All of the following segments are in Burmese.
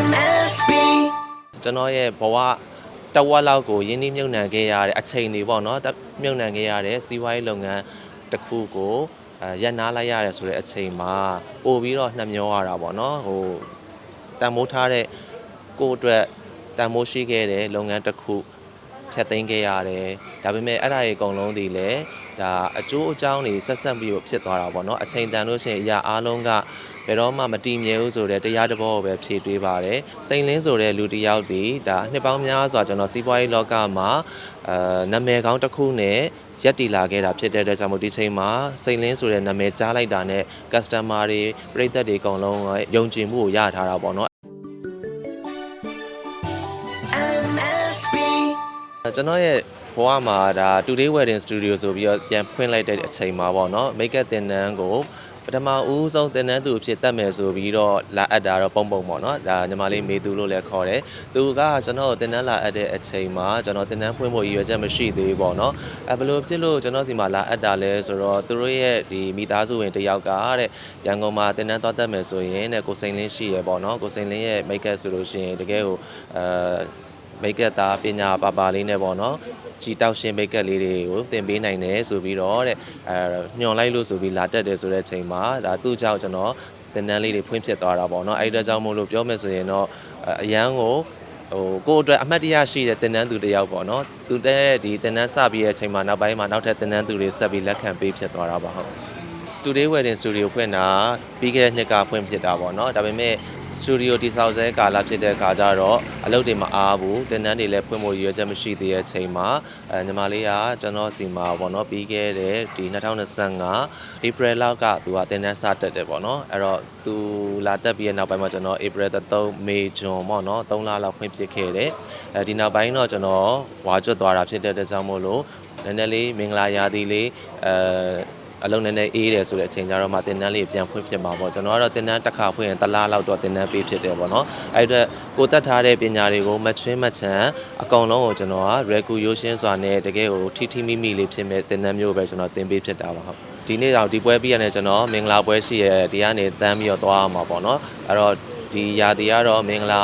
MSB ကျွန်တော်ရဲ့ဘဝတဝက်လောက်ကိုယင်းနှိမ့်မြုပ်နှံခဲ့ရတဲ့အချိန်တွေပေါ့နော်တမြုပ်နှံခဲ့ရတဲ့စီးပွားရေးလုပ်ငန်းတစ်ခုကိုအဲရပ်နားလိုက်ရတယ်ဆိုတဲ့အချိန်မှာပို့ပြီးတော့နှမျောရတာပေါ့နော်ဟိုတန်မိုးထားတဲ့ကိုယ့်အတွက်တန်မိုးရှိခဲ့တဲ့လုပ်ငန်းတစ်ခုဖြတ်သိမ်းခဲ့ရတယ်ဒါပေမဲ့အဲ့ဒါတွေအကုန်လုံးဒီလေ ဒါအကျိုးအကြောင်းတွေဆက်ဆက်ပြီးတော့ဖြစ်သွားတာပေါ့နော်အချိန်တန်လို့ရှိရင်အရာအားလုံးကဘယ်တော့မှမတည်မြဲဘူးဆိုတဲ့တရားတစ်ဘောကိုပဲဖြည့်တွေးပါတယ်စိန်လင်းဆိုတဲ့လူတစ်ယောက်ဒီဒါနှစ်ပေါင်းများစွာကျွန်တော်စီးပွားရေးလောကမှာအဲနာမည်ကောင်းတစ်ခုနဲ့ရက်တီလာခဲ့တာဖြစ်တဲ့အတွက်ကြောင့်မို့ဒီချိန်မှာစိန်လင်းဆိုတဲ့နာမည်ကြားလိုက်တာနဲ့ customer တွေပရိသတ်တွေအကုန်လုံးယုံကြည်မှုကိုရထားတာပေါ့နော် ကျွန်တော်ရဲ့ဘဝမှာဒါ Today Wedding Studio ဆိုပြီးတော့ပြန်ဖွင့်လိုက်တဲ့အချိန်မှာပေါ့နော် make up တင်နန်းကိုပထမဦးဆုံးတင်နန်းသူအဖြစ်တက်မယ်ဆိုပြီးတော့လာအပ်တာတော့ပုံပုံပေါ့နော်ဒါညီမလေးမေသူလို့လည်းခေါ်တယ်သူကကျွန်တော်ကိုတင်နန်းလာအပ်တဲ့အချိန်မှာကျွန်တော်တင်နန်းဖွင့်ဖို့ရည်ရွယ်ချက်မရှိသေးဘူးပေါ့နော်အဲဘယ်လိုဖြစ်လို့ကျွန်တော်စီမှာလာအပ်တာလဲဆိုတော့သူတို့ရဲ့ဒီမိသားစုဝင်တစ်ယောက်ကတဲ့ရန်ကုန်မှာတင်နန်းသွားတက်မယ်ဆိုရင်တဲ့ကိုစိန်လင်းရှိရပေါ့နော်ကိုစိန်လင်းရဲ့ make up ဆိုလို့ရှိရင်တကယ်ကိုအဲ မိတ်ကပ်သားပညာပါပါလေးနဲ့ပေါ့နော်ကြည်တောက်ရှင်မိတ်ကပ်လေးတွေကိုသင်ပေးနိုင်တယ်ဆိုပြီးတော့တဲ့အဲညွန်လိုက်လို့ဆိုပြီးလာတက်တယ်ဆိုတဲ့အချိန်မှာဒါသူ့ကြောင့်ကျွန်တော်သင်တန်းလေးတွေဖွင့်ဖြစ်သွားတာပေါ့နော်အဲ့ဒီတော့ကြောင့်မို့လို့ပြောမယ်ဆိုရင်တော့အရန်ကိုဟိုကိုယ့်အတွက်အမှတ်တရရှိတဲ့သင်တန်းသူတစ်ယောက်ပေါ့နော်သူတဲ့ဒီသင်တန်းစပြီးတဲ့အချိန်မှာနောက်ပိုင်းမှာနောက်ထပ်သင်တန်းသူတွေဆက်ပြီးလက်ခံပေးဖြစ်သွားတာပါဟုတ် Today Wedding Studio ဖွင့်တာပြီးခဲ့တဲ့နှစ်ကဖွင့်ဖြစ်တာပေါ့နော်ဒါပေမဲ့ studio တိဆောက်ဆဲကာလဖြစ်တဲ့အခါကျတော့အလုပ်တွေမအားဘူးတင်တန်းတွေလည်းဖွင့်ဖို့ရည်ရွယ်ချက်မရှိသေးတဲ့အချိန်မှာအဲညီမလေးကကျွန်တော်စီမှာပေါ့နော်ပြီးခဲ့တဲ့ဒီ2025 April လောက်ကသူကတင်တန်းစတက်တယ်ပေါ့နော်အဲ့တော့သူလာတက်ပြီးတဲ့နောက်ပိုင်းမှာကျွန်တော် April 3 May June ပေါ့နော်3လလောက်ဖွင့်ဖြစ်ခဲ့တယ်အဲဒီနောက်ပိုင်းတော့ကျွန်တော်ဝါကျွတ်သွားတာဖြစ်တဲ့အတွက်ကြောင့်မို့လို့နည်းနည်းလေးမင်္ဂလာရာသီလေးအဲ အလုံးနဲ့နဲ့အေးတယ်ဆိုတဲ့အချိန်ကျတော့မှတင်တန်းလေးပြန်ဖွင့်ဖြစ်မှာပေါ့ကျွန်တော်ကတော့တင်တန်းတစ်ခါဖွင့်ရင်တစ်လားလောက်တော့တင်တန်းပေးဖြစ်တယ်ပေါ့နော်အဲ့ဒါကိုတက်ထားတဲ့ပညာတွေကိုမချွင်းမချမ်းအကောင်လုံးကိုကျွန်တော်က regulation စွာနဲ့တကယ်ကိုထိထိမိမိလေးဖြစ်မဲ့တင်တန်းမျိုးပဲကျွန်တော်သင်ပေးဖြစ်တာပါဟုတ်ဒီနေ့တော့ဒီပွဲပြီးရတဲ့ကျွန်တော်မင်္ဂလာပွဲရှိရဒီကနေတန်းပြီးတော့သွားရမှာပေါ့နော်အဲ့တော့ဒီရာသီကတော့မင်္ဂလာ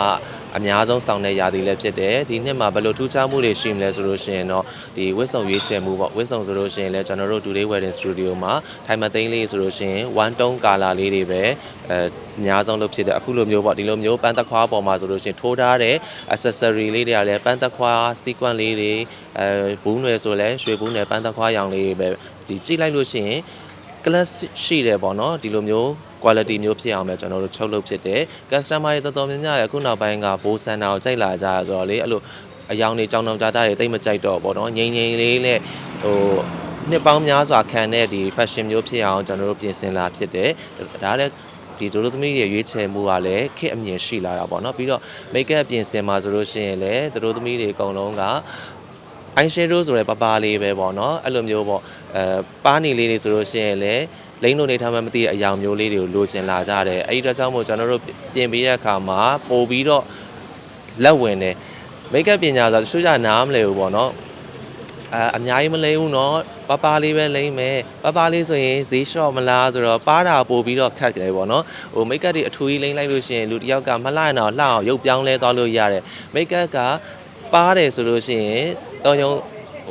အများဆုံးဆောင်တဲ့ຢာတီလည်းဖြစ်တယ်ဒီနှစ်မှာဘယ်လိုထူးခြားမှုတွေရှိမလဲဆိုလို့ရှိရင်တော့ဒီဝစ်စုံရွေးချယ်မှုပေါ့ဝစ်စုံဆိုလို့ရှိရင်လည်းကျွန်တော်တို့ Today Wedding Studio မှာထိုင်မသိန်းလေးဆိုလို့ရှိရင်1 tone color လေးတွေပဲအဲအများဆုံးလုပ်ဖြစ်တယ်အခုလိုမျိုးပေါ့ဒီလိုမျိုးပန်းသက်ခွားပေါ်မှာဆိုလို့ရှိရင်ထိုးထားတဲ့ accessory လေးတွေကလည်းပန်းသက်ခွား sequence လေးတွေအဲဘူးနွယ်ဆိုလည်းရွှေဘူးနွယ်ပန်းသက်ခွားရောင်လေးတွေပဲဒီကြည့်လိုက်လို့ရှိရင် class ရှိတယ်ပေါ့နော်ဒီလိုမျိုး quality မျိုးဖြစ်အောင်ပဲကျွန်တော်တို့ချုပ်လုပ်ဖြစ်တယ် customer တွေတော်တော်များများရအခုနောက်ပိုင်းကဘိုးဆန်တာကိုကြိုက်လာကြရဆိုတော့လေအဲ့လိုအယောင်တွေကြောင်တောင်ကြတာတွေတိတ်မကြိုက်တော့ပေါ့နော်ငိမ့်ငိမ့်လေးနဲ့ဟိုနှစ်ပေါင်းများစွာခံတဲ့ဒီ fashion မျိုးဖြစ်အောင်ကျွန်တော်တို့ပြင်ဆင်လာဖြစ်တယ်ဒါလည်းဒီဒိုလိုသမီးရဲ့ရွေးချယ်မှုကလည်းခက်အမြင်ရှိလာတာပေါ့နော်ပြီးတော့ make up ပြင်ဆင်မှာဆိုလို့ရှိရင်လည်းဒိုလိုသမီးတွေအကုန်လုံးက eye shadow ဆိုတဲ့ပပလေးပဲပေါ့နော်အဲ့လိုမျိုးပေါ့အဲပါးနေလေးတွေဆိုလို့ရှိရင်လည်းလိမ့်လို့နေထားမှမသိတဲ့အယောင်မျိုးလေးတွေကိုလိုချင်လာကြတယ်အဲ့ဒီတော့ကြောင့်မို့ကျွန်တော်တို့ပြင်ပေးတဲ့အခါမှာပို့ပြီးတော့လက်ဝင်တယ်မိတ်ကပ်ပညာဆိုတော့တချို့ကြနားမလဲဘူးပေါ့နော်အဲအများကြီးမလိမ့်ဘူးเนาะပပလေးပဲလိမ့်မယ်ပပလေးဆိုရင်ဈေးလျှော့မလားဆိုတော့ပါးတာပို့ပြီးတော့ခတ်တယ်ပေါ့နော်ဟိုမိတ်ကပ်တွေအထူကြီးလိမ့်လိုက်လို့ရှိရင်လူတစ်ယောက်ကမလှရင်တော့လှအောင်ရုပ်ပြောင်းလဲသွားလို့ရတယ်မိတ်ကပ်က ပါတယ်ဆိုလို့ရှိရင် တော့ရုံ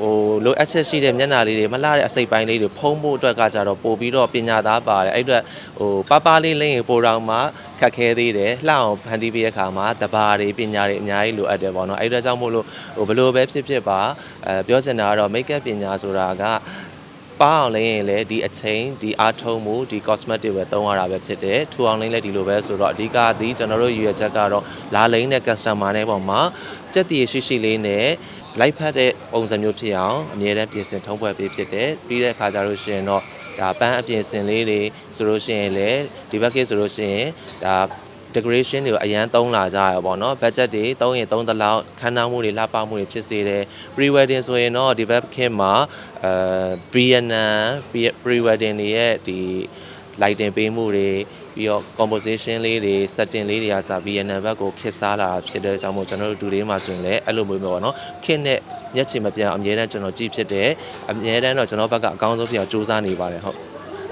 ဟိုလိုအပ်ချက်ရှိတဲ့မျက်နှာလေးတွေမလှတဲ့အစိတ်ပိုင်းလေးတွေဖုံးဖို့အတွက်ကကြတော့ပို့ပြီးတော့ပညာသားပါတယ်အဲ့အတွက်ဟိုပပလေးလင်းရင်ပိုတော့မှခက်ခဲသေးတယ်လှအောင်ဖန်တီးပေးတဲ့အခါမှာတဘာတွေပညာတွေအများကြီးလိုအပ်တယ်ပေါ့နော်အဲ့အတွက်ကြောင့်မို့လို့ဟိုဘလို့ပဲဖြစ်ဖြစ်ပါအဲပြောချင်တာကတော့ make up ပညာဆိုတာကပါအောင်လည်းရင်လည်းဒီအချိန်ဒီအားထုံးမှုဒီ cosmetic ပဲသုံးရတာပဲဖြစ်တယ်ထူအောင်လည်းလည်းဒီလိုပဲဆိုတော့အဓိကဒီကျွန်တော်တို့ရည်ရွယ်ချက်ကတော့လာလိမ့်တဲ့ customer တွေပေါ်မှာစက်တည်ရှိရှိလေးနဲ့ လိုက်ဖက်တဲ့ပုံစံမျိုးဖြစ်အောင်အမြဲတမ်းပြင်ဆင်ထုံးဖွဲ့ပေးဖြစ်တယ်ပြီးတဲ့အခါကျလို့ရှိရင်တော့ဒါပန်းအပြင်ဆင်လေးတွေဆိုလို့ရှိရင်လည်းဒီဘက်ကဆိုလို့ရှိရင်ဒါ decoration တွေကိုအရန်သုံးလာကြရပေါ့နော် budget တွေသုံးရင်သုံးသလောက်ခန်းနားမှုတွေလှပမှုတွေဖြစ်စေတယ် pre wedding ဆိုရင်တော့ဒီဘက်ခင်မှာအဲ Brianna pre wedding တွေရဲ့ဒီ lighting ပေးမှုတွေ ပြီးတော့ composition လေးတွေ setting လေးတွေကစ Vietnam ဘက်ကိုခစ်စားလာဖြစ်တဲ့ကြောင့်မို့ကျွန်တော်တို့တူလေးမှာဆိုရင်လည်းအဲ့လိုမျိုးမျိုးပေါ့နော်ခစ်နဲ့မျက်ချင်မပြောင်းအမြဲတမ်းကျွန်တော်ကြည့်ဖြစ်တယ်အမြဲတမ်းတော့ကျွန်တော်ဘက်ကအကောင်းဆုံးဖြစ်အောင်စူးစမ်းနေပါတယ်ဟုတ်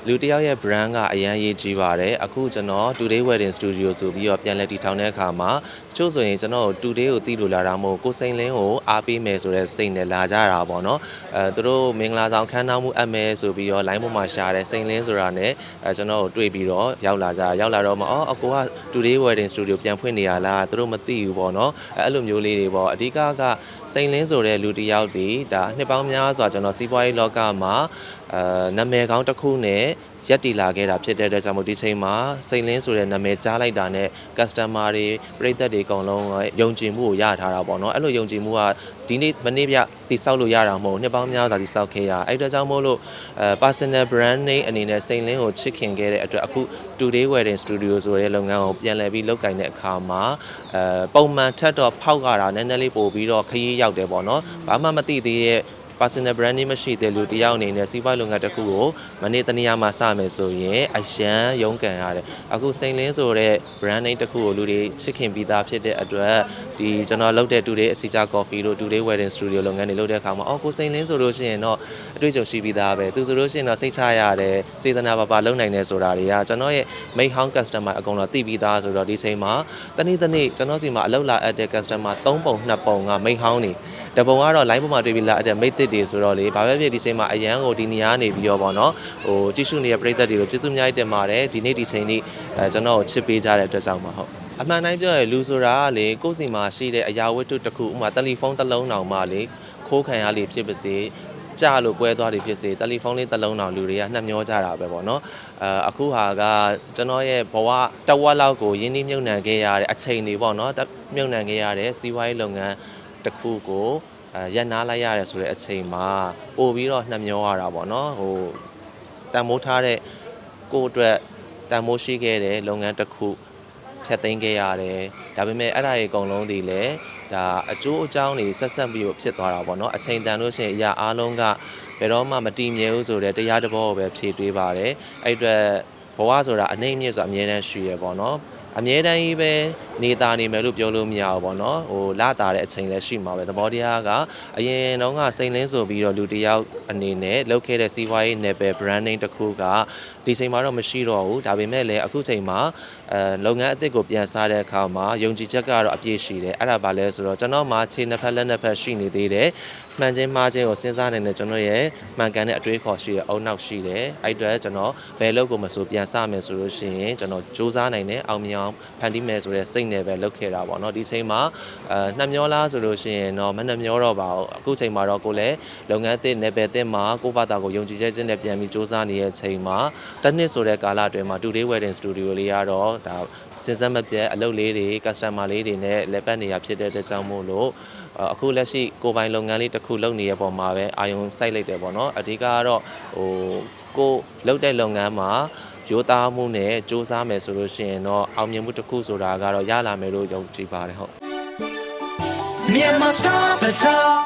လူတစ်ယောက်ရဲ့ brand ကအရန်ရေးကြီးပါတယ်အခုကျွန်တော် Today Wedding Studio ဆိုပြီးတော့ပြန်လည်တည်ထောင်တဲ့အခါမှာတချို့ဆိုရင်ကျွန်တော် Today ကိုတည်လို့လာတာမဟုတ်ကိုစိန်လင်းကိုအားပေးမယ်ဆိုတဲ့စိတ်နဲ့လာကြတာပေါ့နော်အဲသူတို့မင်္ဂလာဆောင်ခန်းနားမှုအပ်မယ်ဆိုပြီးတော့ line ပေါ်မှာရှာတယ်စိန်လင်းဆိုတာနဲ့အဲကျွန်တော်ကိုတွေ့ပြီးတော့ရောက်လာကြရောက်လာတော့မှအော်အကိုက Today Wedding Studio ပြန်ဖွင့်နေရလားသူတို့မသိဘူးပေါ့နော်အဲအဲ့လိုမျိုးလေးတွေပေါ့အဓိကကစိန်လင်းဆိုတဲ့လူတစ်ယောက်ဒီဒါနှစ်ပေါင်းများစွာကျွန်တော်စီးပွားရေးလောကမှာအဲနာမည်ကောင်းတစ်ခုနဲ့ရက်တီလာခဲ့တာဖြစ်တဲ့အတွက်ကြောင့်မို့ဒီချိန်မှာစိန်လင်းဆိုတဲ့နာမည်ကြားလိုက်တာနဲ့ customer တွေပရိသတ်တွေအကုန်လုံးယုံကြည်မှုကိုရထားတာပေါ့နော်အဲ့လိုယုံကြည်မှုကဒီနေ့မနေ့ပြတိဆောက်လို့ရတာမဟုတ်နှစ်ပေါင်းများစွာတိဆောက်ခဲ့ရအဲ့အတွက်ကြောင့်မို့လို့အဲ personal brand name အနေနဲ့စိန်လင်းကိုချစ်ခင်ခဲ့တဲ့အတွက်အခု Today Wedding Studio ဆိုတဲ့လုပ်ငန်းကိုပြန်လည်ပြီးလုပ်ကင်တဲ့အခါမှာအဲပုံမှန်ထက်တော့ဖောက်ရတာနည်းနည်းလေးပို့ပြီးတော့ခရီးရောက်တယ်ပေါ့နော်ဘာမှမသိသေးရဲ့ personal branding မရှိတဲ့လူတစ်ယောက်အနေနဲ့စီးပွားရေးလုပ်ငန်းတစ်ခုကိုမနေ့တနေ့မှစမယ်ဆိုရင်အရန်ရုန်းကန်ရတယ်အခုစိန်လင်းဆိုတဲ့ brand name တစ်ခုကိုလူတွေချစ်ခင်ပြီးသားဖြစ်တဲ့အတွက်ဒီကျွန်တော်လုပ်တဲ့ today အစီချာ coffee တို့ today wedding studio လုပ်ငန်းတွေလုပ်တဲ့အခါမှာအော်ကိုစိန်လင်းဆိုလို့ရှိရင်တော့အတွေ့အကြုံရှိပြီးသားပဲသူဆိုလို့ရှိရင်တော့စိတ်ချရတယ်စေတနာပါပါလုပ်နိုင်တယ်ဆိုတာတွေကကျွန်တော်ရဲ့ main house customer အကုန်လုံးသိပြီးသားဆိုတော့ဒီချိန်မှာတနေ့တနေ့ကျွန်တော်စီမှာအလုပ်လာအပ်တဲ့ customer 3ပုံ2ပုံက main house နေ တပုံကတော့ line ပေါ်မှာတွေ့ပြီးလာအတဲ့မိတ်သစ်တွေဆိုတော့လေဘာပဲဖြစ်ဒီချိန်မှာအရန်ကိုဒီနေရာနေပြီးတော့ဗောနော်ဟိုကြည့်ရှုနေတဲ့ပရိသတ်တွေကိုကျေးဇူးအများကြီးတင်ပါတယ်ဒီနေ့ဒီချိန်នេះအဲကျွန်တော်ကိုချစ်ပေးကြတဲ့အတွက်ကြောင့်ပါဟုတ်အမှန်တိုင်းပြောရရင်လူဆိုတာကလေကိုယ့်စီမှာရှိတဲ့အရာဝတ္ထုတစ်ခုဥပမာတယ်လီဖုန်းတစ်လုံးတောင်မှလေခိုးခံရလေဖြစ်ပါစေကြလို့ကွဲသွားတယ်ဖြစ်စေတယ်လီဖုန်းလေးတစ်လုံးတောင်လူတွေကနှက်မျောကြတာပဲပေါ့နော်အဲအခုဟာကကျွန်တော်ရဲ့ဘဝတစ်ဝက်လောက်ကိုရင်းနှီးမြုပ်နှံခဲ့ရတဲ့အချိန်တွေပေါ့နော်မြုပ်နှံခဲ့ရတဲ့စီးပွားရေးလုပ်ငန်း တစ်ခုကိုအဲရက်နားလိုက်ရတယ်ဆိုတဲ့အချိန်မှာပို့ပြီးတော့နှက်မျောရတာပေါ့နော်ဟိုတန်မိုးထားတဲ့ကိုယ့်အတွက်တန်မိုးရှိခဲ့တဲ့လုပ်ငန်းတစ်ခုဖြတ်သိမ်းခဲ့ရတယ်ဒါပေမဲ့အဲ့ဒါတွေအကုန်လုံးဒီလေဒါအကျိုးအကြောင်းတွေဆက်ဆက်ပြီးတော့ဖြစ်သွားတာပေါ့နော်အချိန်တန်လို့ရှိရင်အရာအားလုံးကဘယ်တော့မှမတည်မြဲဘူးဆိုတဲ့တရားတစ်ဘောကိုပဲဖြည့်တွေးပါတယ်အဲ့အတွက်ဘဝဆိုတာအနှိမ့်မြင့်ဆိုတာအမြဲတမ်းရှိရပေါ့နော် အမြဲတမ်းကြီးပဲနေတာနေမယ်လို့ပြောလို့မရဘူးပေါ့နော်ဟိုလာတာတဲ့အချိန်လည်းရှိမှာပဲသဘောတရားကအရင်တုန်းကစိန်လင်းဆိုပြီးတော့လူတစ်ယောက်အနေနဲ့လုပ်ခဲ့တဲ့စီးပွားရေး level branding တစ်ခုကဒီချိန်မှာတော့မရှိတော့ဘူးဒါပေမဲ့လည်းအခုချိန်မှာအဲလုပ်ငန်းအသစ်ကိုပြန်စားတဲ့အခါမှာယုံကြည်ချက်ကတော့အပြည့်ရှိတယ်အဲ့ဒါဘာလဲဆိုတော့ကျွန်တော်မှာခြေနှစ်ဖက်လက်နှစ်ဖက်ရှိနေသေးတယ်မှန်ချင်းမှားချင်းကိုစဉ်းစားနိုင်တဲ့ကျွန်တော်ရဲ့မှန်ကန်တဲ့အတွေးခေါ်ရှိတယ်အုံနောက်ရှိတယ်အဲ့အတွက်ကျွန်တော်ဘယ်လုပ်ကိုမဆိုပြန်စားမယ်ဆိုလို့ရှိရင်ကျွန်တော်စူးစမ်းနိုင်တယ်အောင်မြင်အောင်ဖန်တီးမယ်ဆိုတဲ့စိတ်နဲ့ပဲလုပ်ခဲ့တာပေါ့နော်ဒီချိန်မှာအဲနှမျောလားဆိုလို့ရှိရင်တော့မနှမျောတော့ပါဘူးအခုချိန်မှာတော့ကိုလည်းလုပ်ငန်းအသစ်နယ်ပယ်အသစ်မှာကိုယ့်ဘာသာကိုယုံကြည်ချက်ချင်းနဲ့ပြန်ပြီးစူးစမ်းနေတဲ့ချိန်မှာတစ်နှစ်ဆိုတဲ့ကာလအတွင်းမှာ Today Wedding Studio လေးကတော့ဒါစဉ်ဆက်မပြတ်အလုပ်လေးတွေ customer လေးတွေနဲ့လက်ပတ်နေရဖြစ်တဲ့အတွက်ကြောင့်မို့လို့အခုလက်ရှိကိုပိုင်လုပ်ငန်းလေးတစ်ခုလုပ်နေတဲ့ပုံမှာပဲအာယုံစိုက်လိုက်တယ်ပေါ့နော်အဓိကကတော့ဟိုကိုလုပ်တဲ့လုပ်ငန်းမှာ ရိုးသားမှုနဲ့စူးစမ်းမယ်ဆိုလို့ရှိရင်တော့အောင်မြင်မှုတစ်ခုဆိုတာကတော့ရလာမယ်လို့ယုံကြည်ပါတယ်ဟုတ် Myanmar Star Bazaar.